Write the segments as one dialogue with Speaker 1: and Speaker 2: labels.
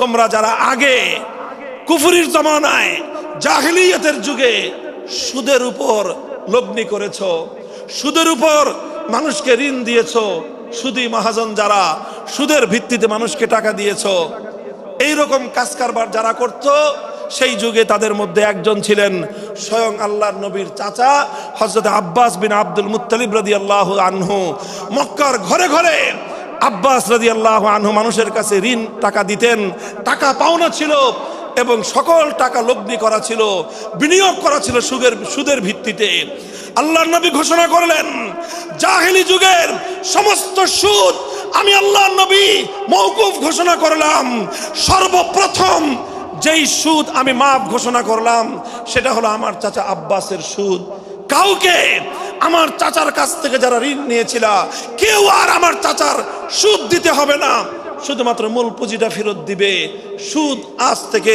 Speaker 1: তোমরা যারা আগে কুফুরির জমানায় জাহিলিয়তের যুগে সুদের উপর লগ্নি করেছ, সুদের উপর মানুষকে ঋণ দিয়েছ, সুদি মহাজন যারা সুদের ভিত্তিতে মানুষকে টাকা দিয়েছ, এইরকম কাজ কারবার যারা করত, সেই যুগে তাদের মধ্যে একজন ছিলেন স্বয়ং আল্লাহর নবীর চাচা হজরত আব্বাস বিন আব্দুল মুত্তালিব রাদি আল্লাহ আনহু। মক্কার ঘরে ঘরে আব্বাস রাদি আল্লাহ আনহু মানুষের কাছে ঋণ টাকা দিতেন, টাকা পাওনা ছিল এবং সকল টাকা লগ্নি করা ছিল, বিনিয়োগ করা ছিল সুদের সুদের ভিত্তিতে। আল্লাহর নবী ঘোষণা করলেন, জাহিলি যুগের সমস্ত সুদ আমি আল্লাহর নবী মৌকুফ ঘোষণা করলাম। সর্বপ্রথম যেই সুদ আমি মাপ ঘোষণা করলাম, সেটা হলো আমার চাচা আব্বাসের সুদ। কাউকে আমার চাচার কাছ থেকে যারা ঋণ নিয়েছিল, কেউ আর আমার চাচার সুদ দিতে হবে না। শুধুমাত্র মূল পুঁজিটা ফেরত দিবে। সুদ আজ থেকে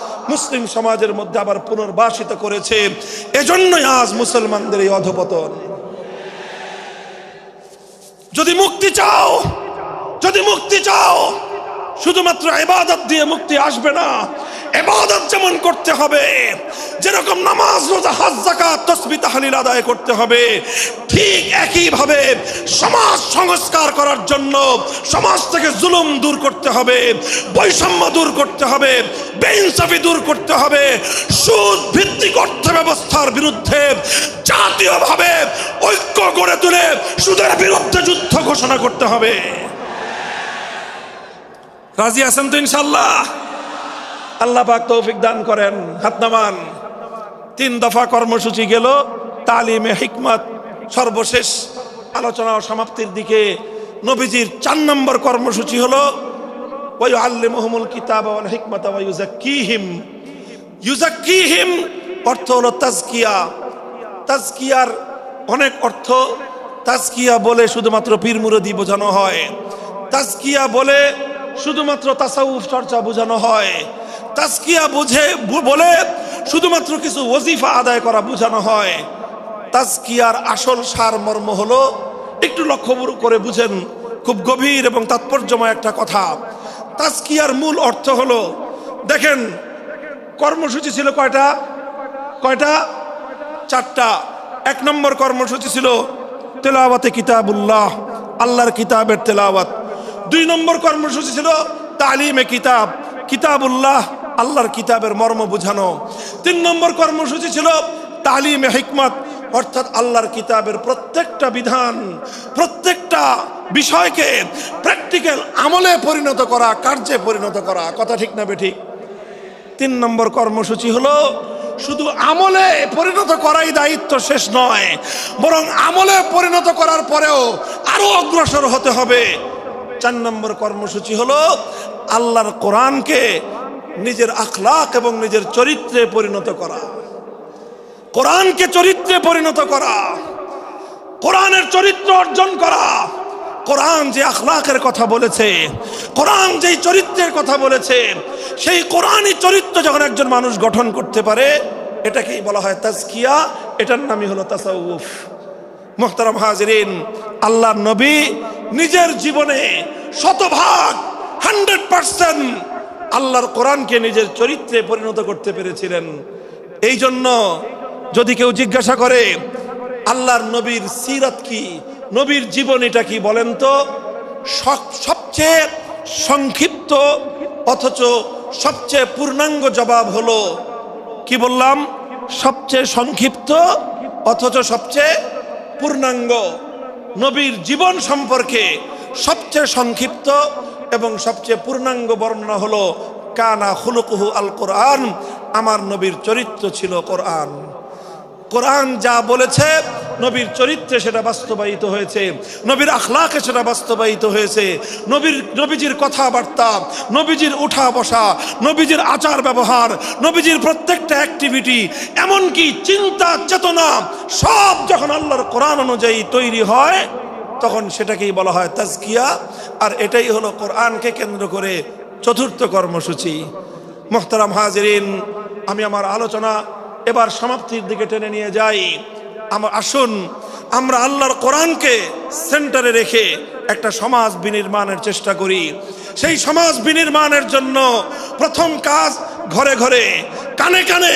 Speaker 1: মুসলিম সমাজের মধ্যে আবার পুনর্বাসিত করেছে। এজন্যই আজ মুসলমানদের এই অধপতন। যদি মুক্তি চাও, যদি মুক্তি চাও, শুধুমাত্র এবাদত দিয়ে মুক্তি আসবে না। এবাদত যেমন করতে হবে, যেরকম নামাজ, রোজা, হজ জাকাত তসবি, তাহলিল আদায় করতে হবে, ঠিক একইভাবে সমাজ সংস্কার করার জন্য সমাজ থেকে জুলুম দূর করতে হবে, বৈষম্য দূর করতে হবে, বেইনসাফি দূর করতে হবে সুদ ভিত্তিক অর্থ ব্যবস্থার বিরুদ্ধে জাতীয়ভাবে ঐক্য গড়ে তুলে সুদের বিরুদ্ধে যুদ্ধ ঘোষণা করতে হবে। রাজি আছেন তো ইনশাল্লাহ আল্লাহ পাক তৌফিক দান করেন। হাত নামান। তিন দফা কর্মসূচি গেল, তালিমে হিকমত। সর্বশেষ আলোচনা ও সমাপ্তির দিকে নবীজির চার নম্বর কর্মসূচি হলো ওই আল্লিমহমুল কিতাব ওয়াল হিকমত ওয়া ইউজাক্কিহিম ইউজাক্কিহিম অর্থ হলো তাজকিয়া। তাজকিয়ার অনেক অর্থ, তাজকিয়া বলে শুধুমাত্র পীর মুরদি বোঝানো হয়। তাজকিয়া বলে শুধুমাত্র তাসাউফ চর্চা বোঝানো হয়। তাজকিয়া বুঝে বলে শুধুমাত্র কিছু ওজিফা আদায় করা বোঝানো হয়। তাজকিয়ার আসল সার মর্ম হলো, একটু লক্ষ্য করে বুঝেন, খুব গভীর এবং তাৎপর্যময় একটা কথা। তাজকিয়ার মূল অর্থ হলো, দেখেন, কর্মসূচি ছিল কয়টা? কয়টা? চারটা। এক নম্বর কর্মসূচি ছিল তেলাওয়াতে কিতাবুল্লাহ, আল্লাহর কিতাবের তেলাওয়াত। দুই নম্বর কর্মসূচি ছিল তালিমে কিতাব, কিতাবুল্লাহ আল্লাহর কিতাবের মর্ম বোঝানো। তিন নম্বর কর্মসূচি ছিল তালিম হিকমত, অর্থাৎ আল্লাহর কিতাবের প্রত্যেকটা বিধান, প্রত্যেকটা বিষয়কে প্র্যাকটিক্যাল আমলে পরিণত করা, কার্যে পরিণত করা। কথা ঠিক না বেঠিক? তিন নম্বর কর্মসূচি হলো শুধু আমলে পরিণত করাই দায়িত্ব শেষ নয়, বরং আমলে পরিণত করার পরেও আরও অগ্রসর হতে হবে। চার নম্বর কর্মসূচি হলো আল্লাহর কোরআনকে নিজের আখলাক এবং নিজের চরিত্রে পরিণত করা। কোরআনকে চরিত্রে পরিণত করা। কোরআনের চরিত্র অর্জন করা। কোরআন যে আখলাকের কথা বলেছে, কোরআন যেই চরিত্রের কথা বলেছে, সেই কোরআনই চরিত্র যখন একজন মানুষ গঠন করতে পারে, এটাকেই বলা হয় তাজকিয়া। এটার নামই হলো তাসাউফ। মোহতারাম হাজরিন আল্লাহ নবী নিজের জীবনে শতভাগ, হান্ড্রেড পার্সেন্ট আল্লাহর কোরআনকে নিজের চরিত্রে পরিণত করতে পেরেছিলেন। এই জন্য যদি কেউ জিজ্ঞাসা করে, আল্লাহর নবীর সিরাত কি, নবীর জীবনীটা কি বলেন তো? সব- সবচেয়ে সংক্ষিপ্ত, অথচ সবচেয়ে পূর্ণাঙ্গ জবাব হলো, কি বললাম? সবচেয়ে সংক্ষিপ্ত, অথচ সবচেয়ে পূর্ণাঙ্গ। নবীর জীবন সম্পর্কে সবচেয়ে সংক্ষিপ্ত এবং সবচেয়ে পূর্ণাঙ্গ বর্ণনা হলো, কানা খুলুকুহু আল কোরআন আমার নবীর চরিত্র ছিল কোরআন। কোরআন যা বলেছে, নবীর চরিত্রে সেটা বাস্তবায়িত হয়েছে, নবীর আখলাকে সেটা বাস্তবায়িত হয়েছে, নবীর, নবীজির কথাবার্তা, নবীজির উঠা বসা নবীজির আচার ব্যবহার, নবীজির প্রত্যেকটা অ্যাক্টিভিটি এমনকি চিন্তা, চেতনা, সব যখন আল্লাহর কোরআন অনুযায়ী তৈরি হয় তখন সেটাকেই বলা হয় তাজকিয়া, আর এটাই হলো কোরআনকে কেন্দ্র করে চতুর্থ কর্মসূচি। মোহতারাম হাজরিন, আমি আমার আলোচনা এবার সমাপ্তির দিকে টেনে নিয়ে যাই। আমার আসুন, আমরা আল্লাহর কোরআনকে সেন্টারে রেখে একটা সমাজ বিনির্মাণের চেষ্টা করি। সেই সমাজ বিনির্মাণের জন্য প্রথম কাজ ঘরে ঘরে, কানে কানে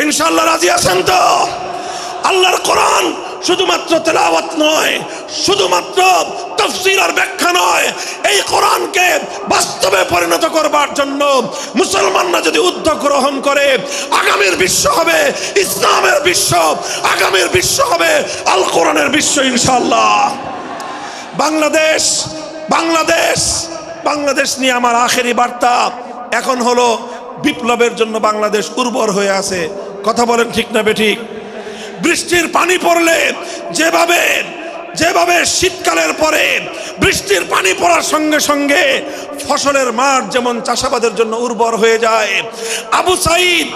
Speaker 1: ইনশাল্লাহ রাজি আছেন তো? আল্লাহর কোরআন শুধুমাত্র তেলাওয়াত নয়, শুধুমাত্র তফসির আর ব্যাখ্যা নয়, এই কোরআনকে বাস্তবে পরিণত করবার জন্য মুসলমানরা যদি উদ্যোগ গ্রহণ করে, আগামীর বিশ্ব হবে, ইসলামের বিশ্ব, আগামীর বিশ্ব হবে, আল কোরআনের বিশ্ব ইনশাল্লাহ বাংলাদেশ বাংলাদেশ বাংলাদেশ নিয়ে আমার আখেরি বার্তা এখন হলো বিপ্লবের জন্য বাংলাদেশ উর্বর হয়ে আছে। কথা বলেন ঠিক না বেঠিক বৃষ্টির পানি পড়লে যেভাবে যেভাবে শীতকালের পরে বৃষ্টির পানি পড়ার সঙ্গে সঙ্গে ফসলের মাঠ যেমন চাষাবাদের জন্য উর্বর হয়ে যায়, আবু সাইদ,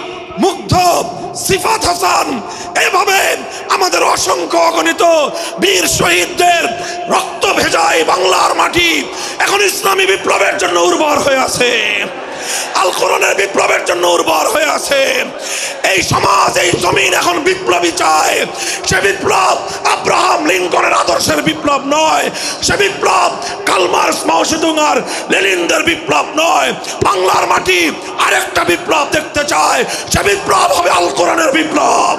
Speaker 1: মুগ্ধ, সিফাত হাসান, এভাবে আমাদের অসংখ্য অগণিত বীর শহীদদের রক্ত ভেজায় বাংলার মাটি এখন ইসলামী বিপ্লবের জন্য উর্বর হয়ে আছে। আল কোরআনের বিপ্লবের জন্য উর্বর হয়ে আছে। এই সমাজ, এই জমিন এখন বিপ্লবী চায় সে বিপ্লব আব্রাহাম লিঙ্কনের আদর্শের বিপ্লব নয়। সে বিপ্লব কালমার মাওসেদুঙ্গার লেনিনদের বিপ্লব নয়। বাংলার মাটি আরেকটা বিপ্লব দেখতে চায় সে বিপ্লব হবে আল কোরআনের বিপ্লব।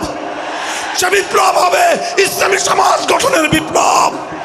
Speaker 1: সে বিপ্লব হবে ইসলামী সমাজ গঠনের বিপ্লব।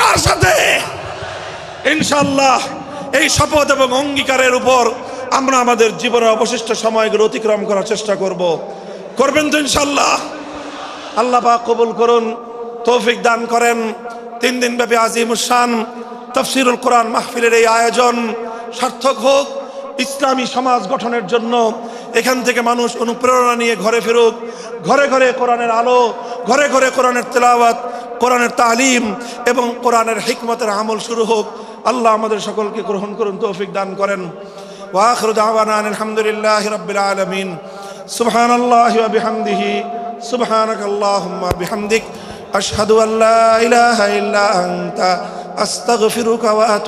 Speaker 1: কার সাথে? ইনশাল্লাহ এই শপথ এবং অঙ্গীকারের উপর আমরা আমাদের জীবনের অবশিষ্ট সময়গুলো অতিক্রম করার চেষ্টা করব। করবেন তো ইনশাল্লাহ আল্লাহ পাক কবুল করুন, তৌফিক দান করেন। তিন দিন ব্যাপী আজিম আজিমুসান তফসিরুল কোরআন মাহফিলের এই আয়োজন সার্থক হোক, ইসলামী সমাজ গঠনের জন্য এখান থেকে মানুষ অনুপ্রেরণা নিয়ে ঘরে ফেরুক। ঘরে ঘরে কোরআনের আলো, ঘরে ঘরে কোরআনের তেলাওয়াত কোরআনের তালিম এবং কোরআনের হিকমতের আমল শুরু হোক। আল্লাহ আমাদের সকলকে গ্রহণ করুন, তৌফিক দান করেন। ওয়াখরু দাওয়ানা আলহামদুলিল্লাহ রাব্বিল আলামিন। সুবহানাল্লাহি ওয়া বিহামদিহি। সুবহানাক আল্লাহুম্মা বিহামদিক। আশহাদু আল্লা ইলাহা ইল্লা আনতা। আস্তাগফিরুকা ওয়া